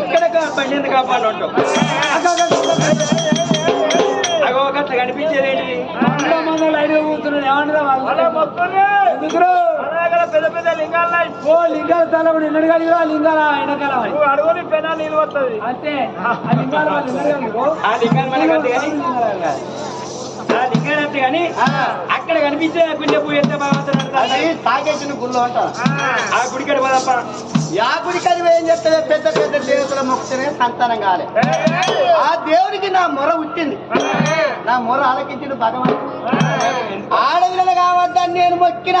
ఇక్కడ బండి కాపాడు ఉంటావు అగో గట్ల కనిపించేది మందులో మందులో ఐదు కూర్చున్నాడు ఏమన్నా ఎందుకు పెద్ద పెద్ద లింగాలు ఓ లింగాల స్థలం కూడా ఎన్నడు కలిగిరా లింగాల ఎండాకాలం. అడుగుని పెనాలు నీళ్ళు వస్తుంది అంతే ఆ లింగాల వాళ్ళు? ఆ లింగాలు అంతే కానీ అంతే అక్కడ కనిపించే పుణ్య పూజ ఎంత బాగుంటుంది అది తాగేసిన గుళ్ళు అంట. ఆ గుడికడ పోదప్ప. యా ఏం చెప్తుంది పెద్ద పెద్ద దేవతల మొక్కుతేనే సంతానం కాలే. ఆ దేవునికి నా మొర ఉట్టింది. నా మొర ఆలకించిండు భగవంతుడు ఆడపిల్లలు కావద్దని నేను మొక్కిన.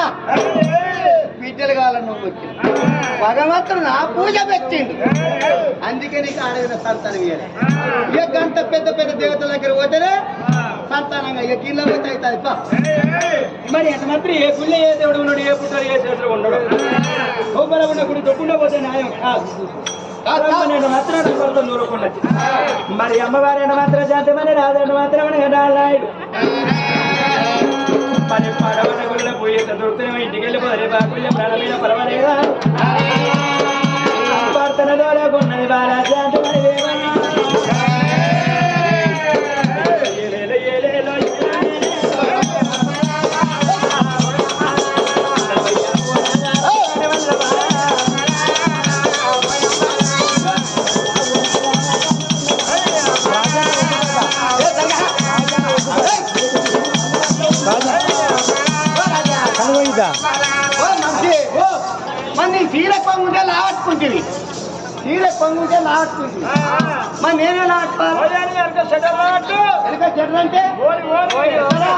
బిడ్డలు కావాలని నువ్వు మొక్కిన. భగవంతుడు నా పూజ పెట్టిండు. అందుకే నీకు ఆడపిల్ల సంతానం ఇయ్యాలి. ఇక గంట పెద్ద పెద్ద దేవతల దగ్గర పోతేనే సంతానంగా ఇక గిల్ల పోతే అవుతుంది. మరి ఎంత మాత్రం ఏ గుళ్ళ ఏ దేవుడు ఉన్నాడు ఏ పుట్టాడు ఏ చేతులు ఉండడు గోపాల ఉన్న గుడి దొక్కుండా పోతే న్యాయం కాదు. నేను మాత్రం నూరకుండా మరి అమ్మవారి మాత్రం జాతమని రాదండి మాత్రం నాయుడు. మరి పడవన గుళ్ళ పోయి దొరుకుతున్నాం ఇంటికి వెళ్ళిపోయి బాగుళ్ళ ప్రాణమైన పర్వాలేదా. కొన్నది బాలా జాతమని. కొంగుంటే లావట్టుకుంటుంది మరి నేనే లావట్టుకోవాలి వెనక జడ్రు అంటే? ఇట్లనా?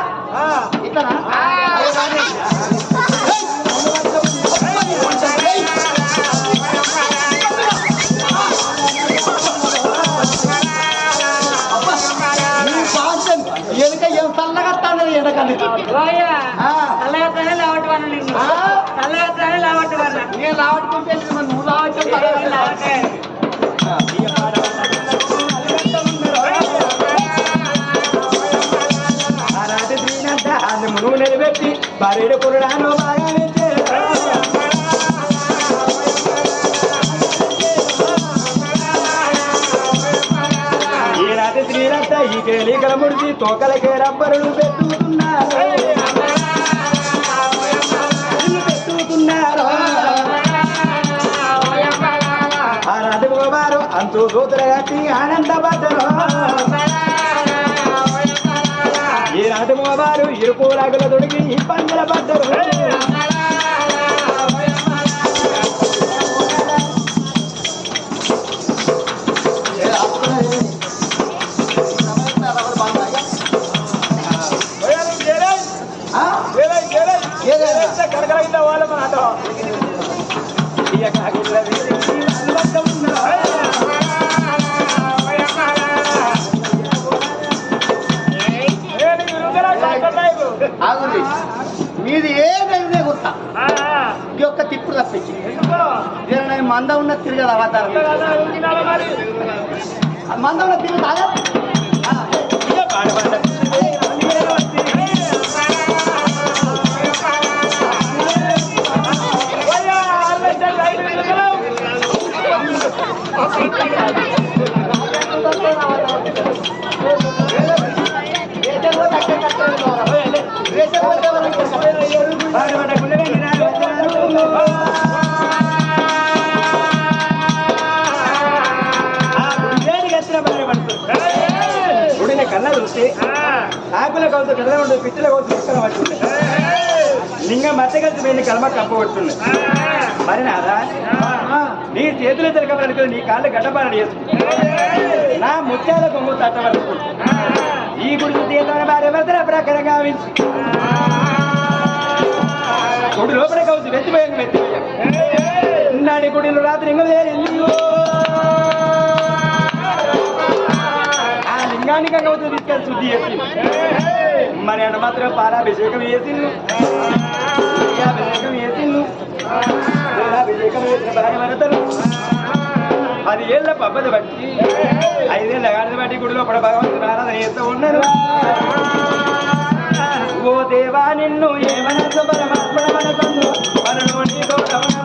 ఇట్లనా? అదే కాదు. అబ్బా, నీ పాదం వెనక ఏం? నేను లావట్టుకుంటే నువ్వు లావట్టు నిలబెట్టి భార్యడు పురుడాను బాగా ఈ కేలీకల ముడిచి తోకలకే రబ్బరులు పెట్టుతున్నారు ఇల్లు ఆ ఆనాటి మగవారు అంతు దూతల కట్టి ఆనందపడ్డరు ఈనాటి మగవారు ఇరుపు రగుల దొడికి ఇబ్బందుల పడ్డరు మంద ఉన్న తిరగదు అవతారం మంద ఉన్న తిరుగు ఆకుల కౌతు కళ్ళ ఉండే పిచ్చిల కౌతు పిక్కల పట్టుంది లింగం మధ్య కలిసి పోయింది కలమ కప్ప మరి నాదా నీ చేతులు తిరగబడుకుని నీ కాళ్ళు గడ్డపాడు చేసుకుంది. నా ముత్యాల కొమ్ము తట్టబడుతుంది ఈ గుడి తీర్థమైన భార్య భర్తల ప్రకారంగా వించి గుడి లోపల కావచ్చు వెతిపోయాక వెతిపోయాక నాడి గుడిలో రాత్రి ఇంకో ఆ లింగానికి కౌతు తీసుకెళ్ళి శుద్ధి చేసి మరి అన్న మాత్రం పాలాభిషేకం చేసిండు. అభిషేకం చేసిండు. అభిషేకం చేసిన భార్య భర్తలు. అది ఏళ్ళ పబ్బది బట్టి ఐదేళ్ళ గాడిద బట్టి గుడిలో పడ భగవంతుడు ఆరాధన చేస్తూ ఉన్నారు. ఓ దేవా నిన్ను ఏమనదు పరమాత్మ మనకందు మనను నీతో రమణందు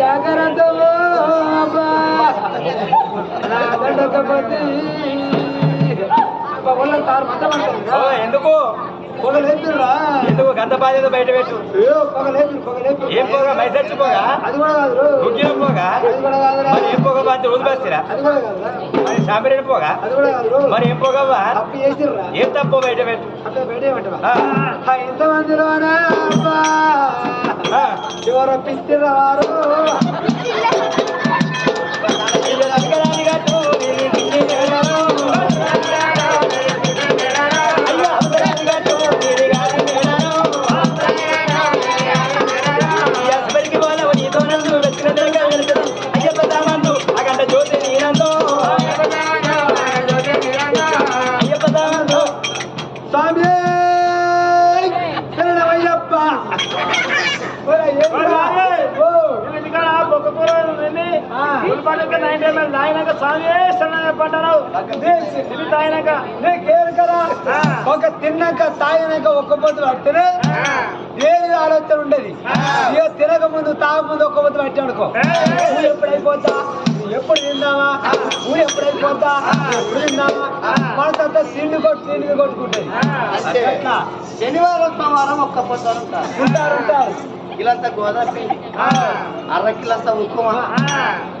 జాగ్రత్త ఎందుకు? ఎందుకు? గంత బాధ్యత బయట పెట్టు. ఏం పోగా మైసచ్చి పోగా అది కూడా కాదు గుగ్గిన పోగా? మరి ఏం పోగా బాధ్యత? కూడా కాదురా. మరి సాంబరేడు పోగా? మరి ఏం పోగవ్వా ఏం తప్పు బయట పెట్టు. అట్లా పెట్టేయమంటవా ఆ, ఒక తిన్నాక తాగినాక ఒక్క పొద్దు పట్టినే దేని ఆలోచన ఉండేది? ఇక తినక ముందు తాగ ముందు ఒక్క పొద్దు పట్టి అనుకో నువ్వు ఎప్పుడు అయిపోతా నువ్వు ఎప్పుడు తిందామా? నువ్వు ఎప్పుడు అయిపోతా ఎప్పుడు తిందామా? మనసంతా తిండి కొట్టు తిండి కొట్టుకుంటుంది. శనివారం సోమవారం ఒక్క పొద్దు ఉంటారు ఉంటారు. ఉంటారు ఇలాంతా గోదావరి పిండి అరకిలంతా ఉక్కుమ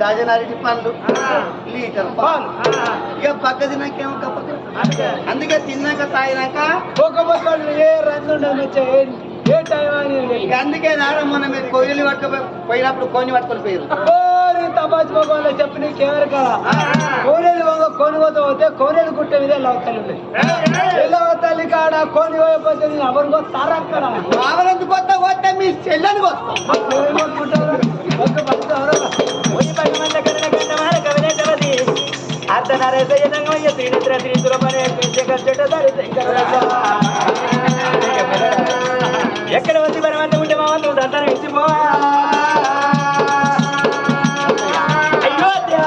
డజన్ అరటి పండ్లు. లీటర్ పాలు ఇక పక్క తిన్నాకేమో కప్ప అందుకే తిన్నాక తాగినాక ఒక్క పొద్దు ఏ రంగు ఏ- టైం అందుకే నాడ మొన్న మీరు కొయ్యలు పట్టుకొని పోయినప్పుడు కోని పట్టుకొని పోయారు ఓరి తపాచి భగవాన్ చెప్పి నీకెవరు కదా? కోనేలు వంగ కోని పోతే పోతే కోనేలు గుట్ట మీద లవతల్లి ఉంది లవతల్లి కాడ కోని పోయిపోతే నేను ఎవరికో తారక్కడ మామలందుకు కొత్త కొత్త మీ చెల్లెని శంకరరస. ఎక్కడ వచ్చి పరమంత ఉంటే మా వంతు దంతనం ఇచ్చిపోవా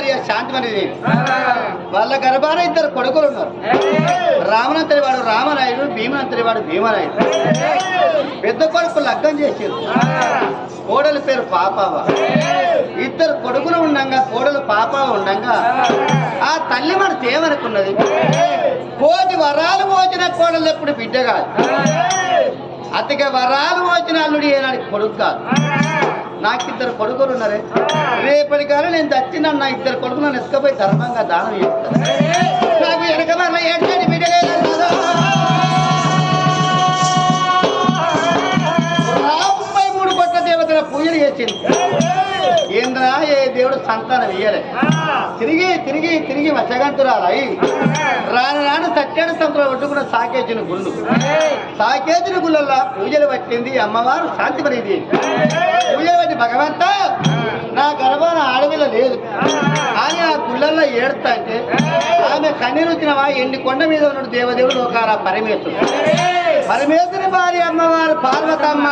భార్య శాంతిమణి వాళ్ళ గర్భాన ఇద్దరు కొడుకులు ఉన్నారు. రామనంతరి వాడు రామనాయుడు భీమనంతరి వాడు భీమనాయుడు పెద్ద కొడుకు లగ్గం చేసారు కోడల పేరు పాపావ. ఇద్దరు కొడుకులు ఉండంగా కోడలు పాపావ ఉండంగా ఆ తల్లి మన ఏమనుకున్నది కోటి వరాలు మోచిన కోడలు ఎప్పుడు బిడ్డ కాదు. అతిగా వరాలు మోచిన అల్లుడు ఏనాడు కొడుకు కాదు. నాకు ఇద్దరు కొడుకులు ఉన్నారే. రేపటి కాలం నేను చచ్చిన నా ఇద్దరు కొడుకులు నన్ను ఇసుకపోయి ధర్మంగా దానం చేస్తాను. నాకు వెనక మరల ఏడ్చేది బిడ్డలేదు సంతానం ఇయ్యలే. తిరిగి తిరిగి తిరిగి వశగంతురాలై రాను రాని సత్యాన్ని సంతలో పట్టుకున్న సాకేచిన గుళ్ళు. సాకేచిన గుళ్ళల్లో పూజలు పట్టింది అమ్మవారు శాంతి పడింది పూజలు పట్టి భగవంత నా గర్భాన ఆడవిల లేదు. కానీ ఆ గుళ్ళల్లో ఏడుతా అంటే ఆమె కన్నీరు వచ్చినవా ఎన్ని కొండ మీద ఉన్న దేవదేవుడు ఒక పరమేశ్వరుడు. పరమేశ్వరి భార్య అమ్మవారు పార్వతమ్మ.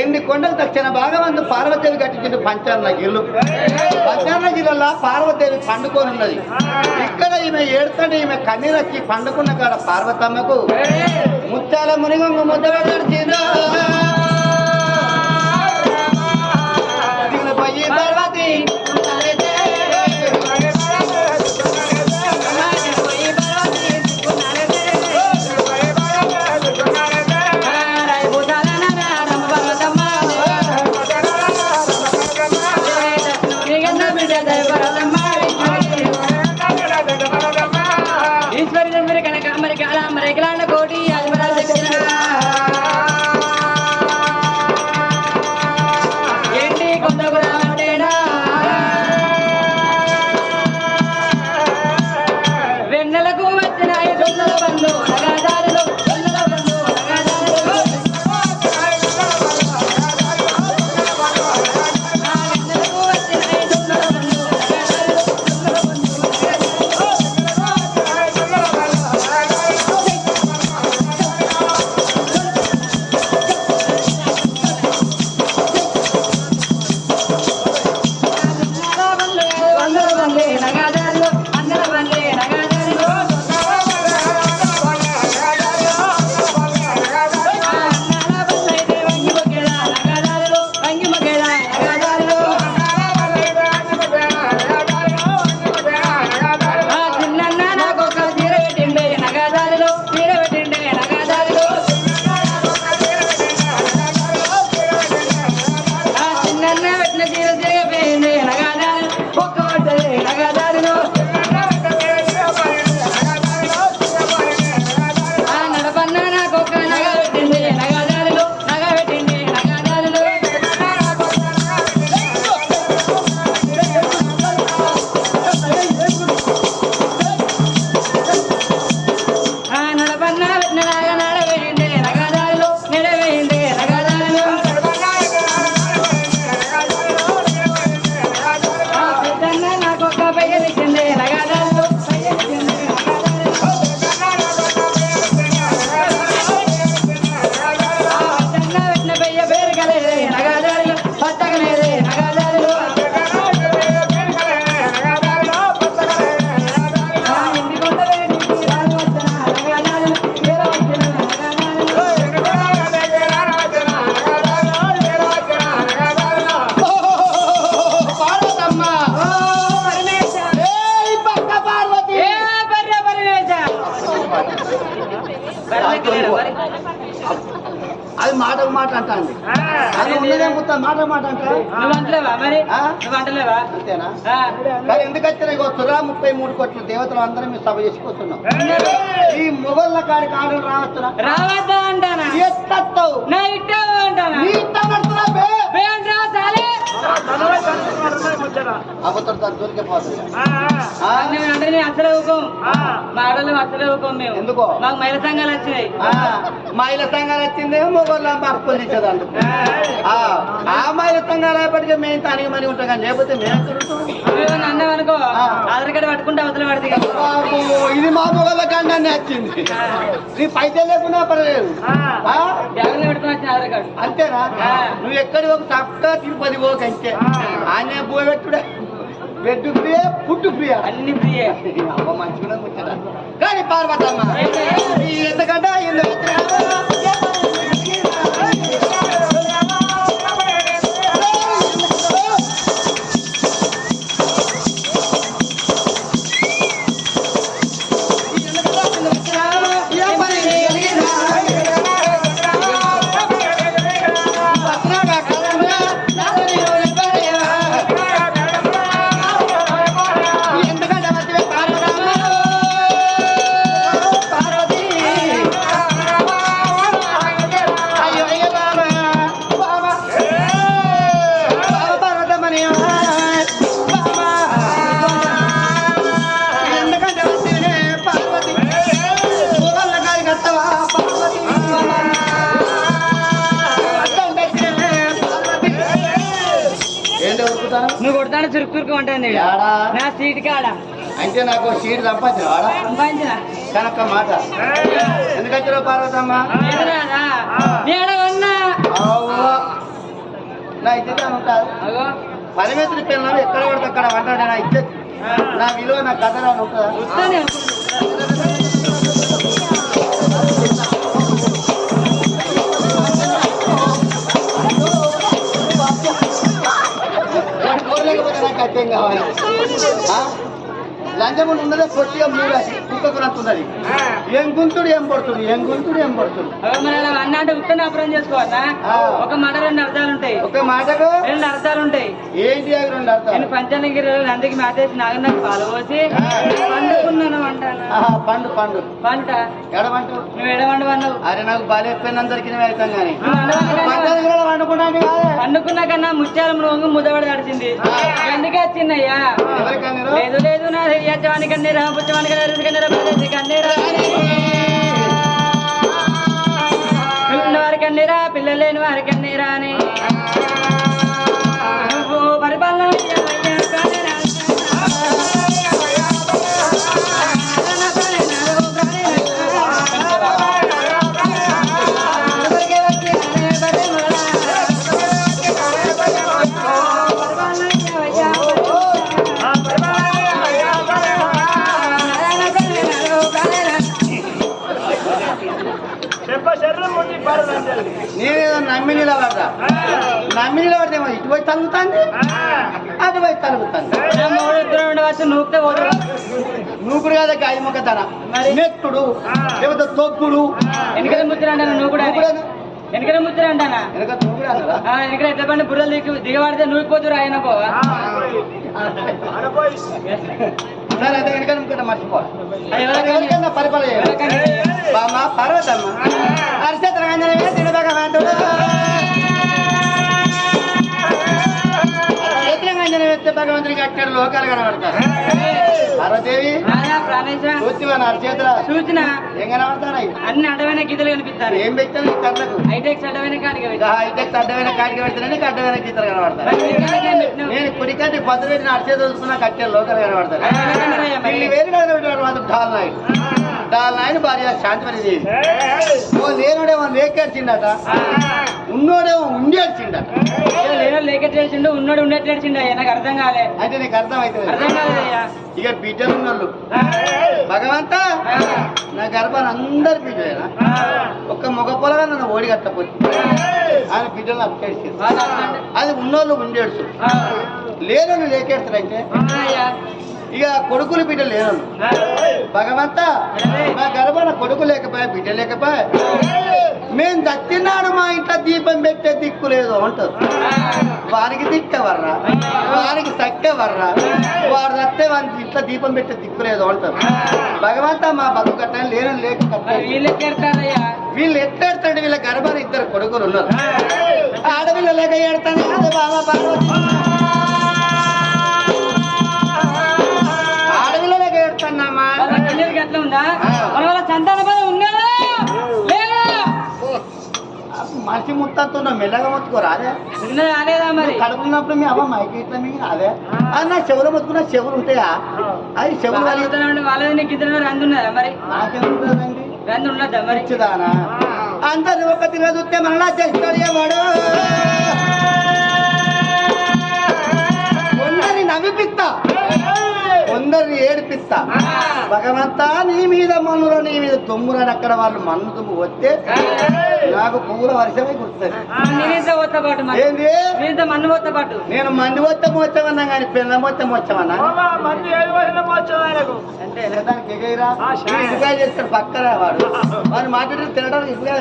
ఎన్ని కొండలు దక్షిణ భాగమందు పార్వతీదేవి కట్టించింది పంచాన్న గిల్లు పంచాన్న గిల్లలో పార్వతీదేవి పండుకొని ఉన్నది. ఇక్కడ ఈమె ఏడుతంటే ఈమె కన్నీరక్కి పండుకున్న కాడ పార్వతమ్మకు ముత్యాల మునిగొంగ ముద్ద పెట్టిందో పోయి మాట మాట అంటాంది అది. ఉన్నదే మొత్తం మాట మాట అంటా? నువ్వు అంటలేవా మరి? ఆ? నువ్వు అంటలేవా? అంతేనా? ఆ. మరి ఎందుకు తురా ముప్పై మూడు కోట్ల దేవతలు అందరం మేము సభ చేసుకొస్తున్నాం? ఈ మొగళ్ళ కాడికి ఆడలు రావచ్చురా? రావద్దా అంటానా? ఎత్తవు నా ఇట్టే అంటానా? నీ ఇష్టం నడుస్తున్నా బే? బేంట్రా చాలే. అబద్ధం దాని దొరికే పోతుంది. ఆ? నేను అంటే నేను అసలు ఊకోం. మా ఆడలు అసలు ఊకోం మేము. ఎందుకో? మాకు మహిళ సంఘాలు వచ్చినాయి. మహిళ సంఘాలు వచ్చింది మొగోళ్ళ అప్పులు ఇచ్చేదాన్ని ఆ అయిపోయి మేము తనకి మని ఉంటాం కానీ లేకపోతే మేము ఆ. ఆధార్ కార్డు పట్టుకుంటే అవతల పడితే ఇది మా మొగళ్ళ కండాన్ని వచ్చింది నీ పైసలు లేకున్నా పర్లేదు అంతేనా. నువ్వు ఎక్కడి ఒక చక్కగా తిరుపతి పోక అంతే. ఆయన పోయి పెట్టుడే బెడ్ ఫ్రీయే ఫుడ్ ఫ్రీయా. అన్ని ఫ్రీయే. అవ్వ మంచిగా కానీ పార్వతమ్మ ఎందుకంటే కొడతాను చురుకు చురుకు ఉంటుంది నా సీట్ కాడ? అంటే నాకు సీట్ సంపాదించిన కనుక మాట. ఎందుకంటే పార్వతమ్మ. నా ఇద్దరు ఉంటారు పరిమితులు పిల్లలు ఎక్కడ పడితే అక్కడ వంటాడు నా ఇద్దరు నా విలువ నా కథ ఉంటుందా కోరలేకపోతే నాకు అర్థం కావాలి ఆ? లంచం ఉన్నదే కొద్దిగా మూడు కుక్కకు ఉన్నది ఏం గుంతుడు ఏం పడుతుంది? ఏం గుంతుడు ఏం పడుతుంది? అన్న అంటే ఉత్తని అప్రం చేసుకోవద్దా ఆ. ఒక మాట రెండు అర్థాలు ఉంటాయి. ఒక మాటకు? రెండు అర్థాలు ఉంటాయి. ఏంటి రెండు నేను అర్థాలు పంచానగిరి నందికి మేతేసి నాగన్నకు పాలు పోసి పండుకున్నాను అంటాను. ఆహా, పండు పండు. పంట? ఎడమంటు నువ్వు ఎడవండు అన్నావు అరే నాకు బాగా కానీ వండుకుంటాను కాదే పండుకున్నా కన్నా ముత్యాల మృగం ముద్దబడి తడిచింది. ఎందుకు వచ్చిందయ్యా? లేదు లేదు నా యజమాని కన్నీరా పుచ్చమానికి కన్నీరా ప్రదేశి కన్నీరా పిల్లల వారి కన్నీరా పిల్లలేని వారి కన్నీరా అని పరిపాలన నమ్మి నిలబడ్డా నమ్మి నిలబడితేమో ఇటు పోయి తలుగుతాంది? అటు పోయి తలుగుతాంది. నా మూడు ఇద్దరు ఉండవచ్చు నూపితే పోదు నూకుడు కదా గాయ మొక్కతన మరి? నెట్టుడు లేకపోతే తొక్కుడు. వెనకల ముచ్చర అంటాను నువ్వు కూడా నూకుడేనా? వెనకల ముచ్చర అంటానా? నూకుడు వెనకల ఎట్లా పండి బుర్రలు దిగు దిగబడితే నూగిపోతురు ఆయన పోవా సరే అయితే వెనక నూకుట మర్చిపో అది ఎవరికైనా- పరిపాలన బామ్మ పర్వతమ్మ. అరిచేత రంగనే తినబగవంతుడు చేతులంగనే వెత్తే భగవంతుడికి అక్కడ లోకాలు కనబడతారు పార్వదేవి చూచివా నా చేతుల. సూచన ఏం అన్ని అడవైన గీతలు కనిపిస్తారు ఏం పెట్టాను ఈ కళ్ళకు హైటెక్స్ అడవైన కాడికి ఇక హైటెక్ అడ్డమైన కాడికి అడ్డమైన గీతలు కనబడతాయి. నేను కుడికంటి పది పెట్టి చూసుకున్నా కట్టే లోకల్ కనబడతారు వీళ్ళు వేరు మాత్రం డాల్ నాయుడు. డాల్ నాయుడు భార్య శాంతిమతి దేవి ఓ లేనుడేమో లేకేడ్చిండట ఉన్నోడేమో ఉండి ఏడ్చిండట లేనో లేక చేసిండు ఉన్నాడు అయ్యా? నాకు అర్థం కాలే. అంటే నీకు అర్థమవుతుంది అర్థం కాలేదయ్యా ఇక బిడ్డలు ఉన్నోళ్ళు. భగవంత నా గర్భాన్ని అందరు బిడ్డలేనా ఒక్క మగ పొలగా నన్ను ఓడి కట్టపోతే ఆయన బిడ్డలు అర్థం- అది ఉన్నోళ్ళు ఉండేడుచు ఆ, లేనోళ్ళు లేకేడుతారంటే ఇక కొడుకులు బిడ్డ లేనోళ్ళు. భగవంత నా గర్భాన కొడుకు లేకపోయా బిడ్డ లేకపోయా? మేము దత్తినాడు మా ఇంట్లో దీపం పెట్టే దిక్కు లేదు అంటారు. వారికి దిక్కెవర్రా వారికి సక్కెవర్రా వాడు దత్తే వానికి ఇంట్లో దీపం పెట్టే దిక్కు లేదు అంటారు. భగవంత మా బతుకు కట్టాలి లేని లేక వీళ్ళు ఎక్కడతారయ్యా వీళ్ళు గర్భాన ఇద్దరు కొడుకులు ఉన్నారు. ఆడపిల్ల లేక ఏడతాను అదే బాబా పార్వతి ఆడపిల్ల లేక వాళ్ళ సంతాన మనిషి ముత్తంతో మెల్లగా మొత్తుకోరా అదే ఉన్నది రాలేదా మరి? కడుపున్నప్పుడు మీ అమ్మ మైకి ఇట్లా మీ అదే అది నా చెవులు మొత్తుకున్న చెవులు ఉంటాయా? అది చెవులు వాళ్ళది నీకు ఇద్దరు రంది ఉన్నదా మరి? నాకేముంటుందండి రంది ఉన్నదా మరి? మంచిదానా అందరు ఒక తిరగ చూస్తే మళ్ళా చేస్తాడు వాడు భగవంతా నీ మీద మన్నులో నీ మీద తుమ్మురని అక్కడ వాళ్ళు మన్ను తుమ్ము వస్తే నాకు పువ్వుల వర్షమే గుర్తుంది. ఏంది? మన్ను నేను మంది మొత్తం వచ్చామన్నా కానీ పిల్ల మొత్తం వచ్చామన్నా దానికి ఎగైరా. ఇసుగా చేస్తాడు పక్కన వాడు. వాడు మాట్లాడి తినడానికి ఇసుగా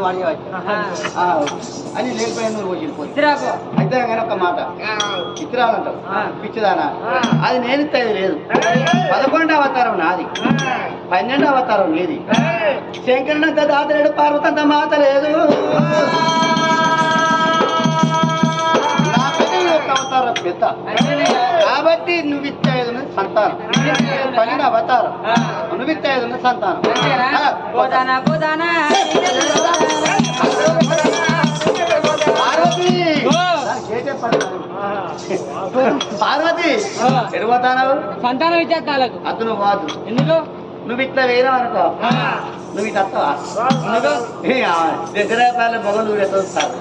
వాడేవాడు. అని లేకపోయింది నువ్వు ఇద్దరాకో? అయితే కానీ ఒక మాట. చిత్రాలంటావు ఆ. పిచ్చిదానా? అది నేను ఇత్తేది లేదు. పదకొండు అవతారం నాది. పన్నెండు అవతారం నీది. శంకరునంత దాతలేడు పార్వతంత మాత లేదు. అవతారం పెద్ద. కాబట్టి నువ్వు ఇచ్చేది సంతానం. పన్నెండు అవతారం. సంతానం. ఆ, పోదానా పోదానా పార్వతి! కాదు. ఎడిపోతాను సంతానం ఇచ్చేస్తా అతను వాదు. ఎందుకు? నువ్వు ఇట్లా వేయడం అనుకో. నువ్వు ఇట్లా వస్తావా దసరాపాల మొగలు ఎట్లా వస్తారు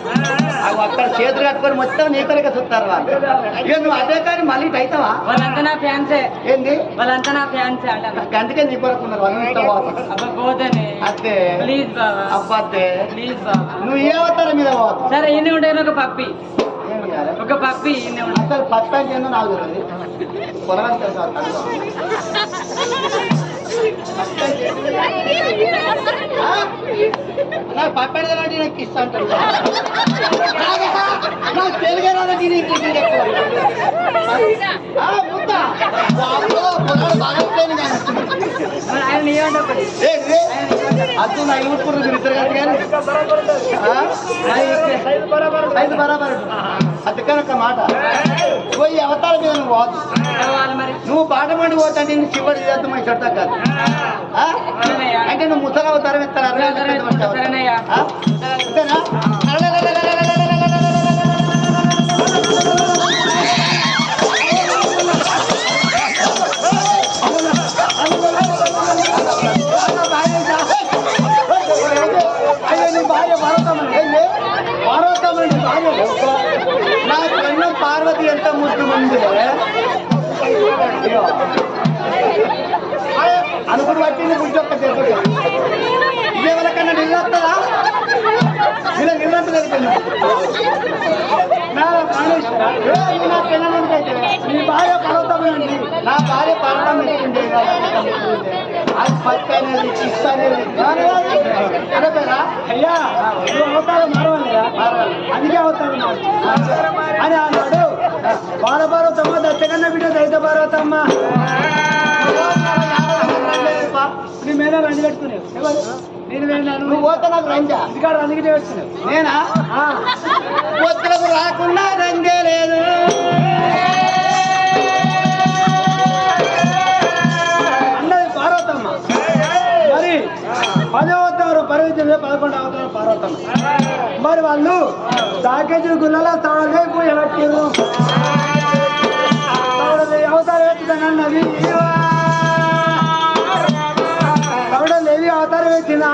అవి అక్కడ చేతులు కట్టుకొని మొత్తం నీ కొరకే చూస్తారు వాళ్ళు. ఇక నువ్వు అదే కానీ మళ్ళీ ఇటు అవుతావా వాళ్ళంతా నా ఫ్యాన్సే. ఏంది? వాళ్ళంతా నా ఫ్యాన్సే నాకు అందుకే నీ కొరకు ఉన్నారు అత్తే. ప్లీజ్ బాబా ప్లీజ్ బాబా నువ్వు ఏ అవతారం మీద పోతావు సరే ఈయన ఉంటే ఒక పప్పి? ఒక పప్పి ఈయన అసలు పత్తి అంటే ఏందో నాకు తెలియదు. పొలం తెలుసు నాకు నాకు ఇస్తా అంటారు. తెలుగే ఒకటి ఏంటి? అద్దు నా యూట్యూబ్ మీరు ఇద్దరు కలిసి కానీ ఐదు బరాబర్ అందుకని ఒక మాట పోయి అవతారం మీద నువ్వు పోదు నువ్వు పాట మండి పోతా నేను చివరి చేద్దాం మన చెట్ట కాదు? అంటే నువ్వు ముసలి అవతారం. ఆ? అంతేనా? పార్వతమ్మ నీ భార్య. నా కన్న పార్వతి ఎంత ముద్దు ఉంది అనుకుని బట్టి నువ్వు ఉద్యోగం చేరుకుంటా ఇదేవరకన్నా నిల్లు వస్తుందా ఇలా నా పిల్లలకైతే నీ భార్య పర్వతం నా భార్య పర్వతం ఎత్తుండే అది పచ్చి అనేది చిస్సు అనేది అనపేరా అయ్యా అవతారం అందుకే అవతారం అని అన్నాడు బాలపార్వతమ్మ దత్తకన్న బిడ్డ దైత పర్వతమ్మ నీ మీద రండి పెట్టుకునేవు ఎవరు? నువ్వు? పోతే నాకు రంజా. ఇంటికాడ అందుకే పెట్టుకునేవు నేనా? రాకుండా రంగే లేదు. అన్నది పార్వతమ్మ. మరి పదో అవతారం పర్వతం పదకొండు అవతారం పార్వతమ్మ. మరి వాళ్ళు సాకేజీ గుళ్ళలో తాళలే పూజ పెట్టిరు అవతారం ఎత్తుతానన్నది తవడలేవి అవతారం ఎత్తింది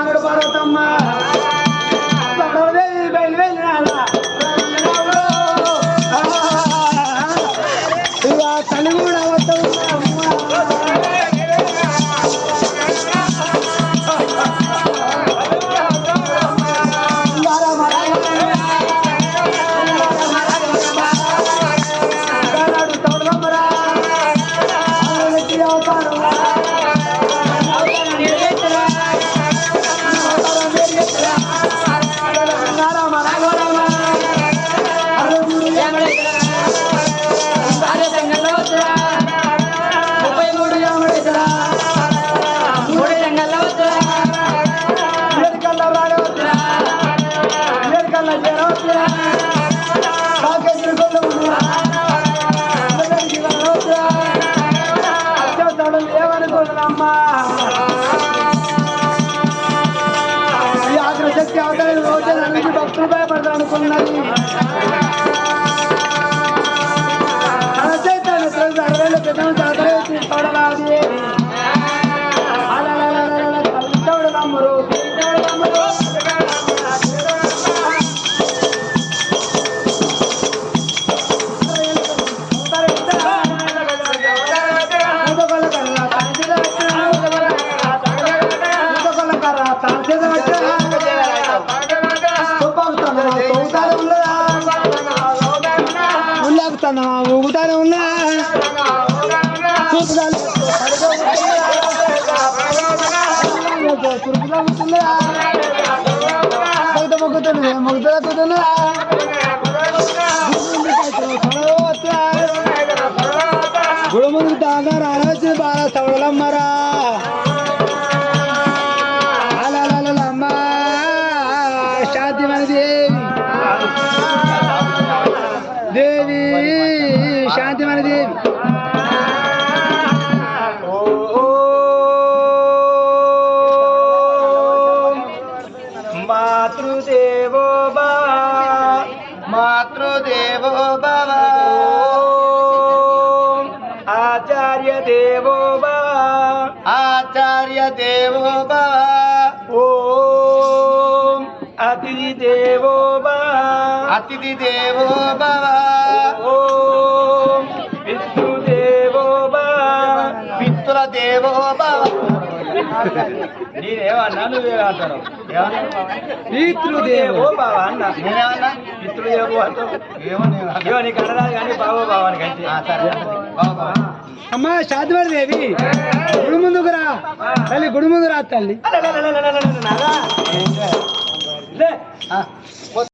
ఏముగుతుందా देवो भव ॐ अतिथि देवो भव अतिथि देवो भव ॐ पितृदेवो भव पितृदेवो भव నేనేమన్నా? నువ్వేమి అంటారు. పితృదేవో బావ అన్న. నేనేమన్నా? పితృదేవో అంటావు? ఏమో నీకు అనరాదు కానీ బావో బావానికి అంటే సరే బావా అమ్మా శాంతివాడి దేవి. గుడి ముందుకు రా. తల్లి గుడి ముందు రా తల్లి.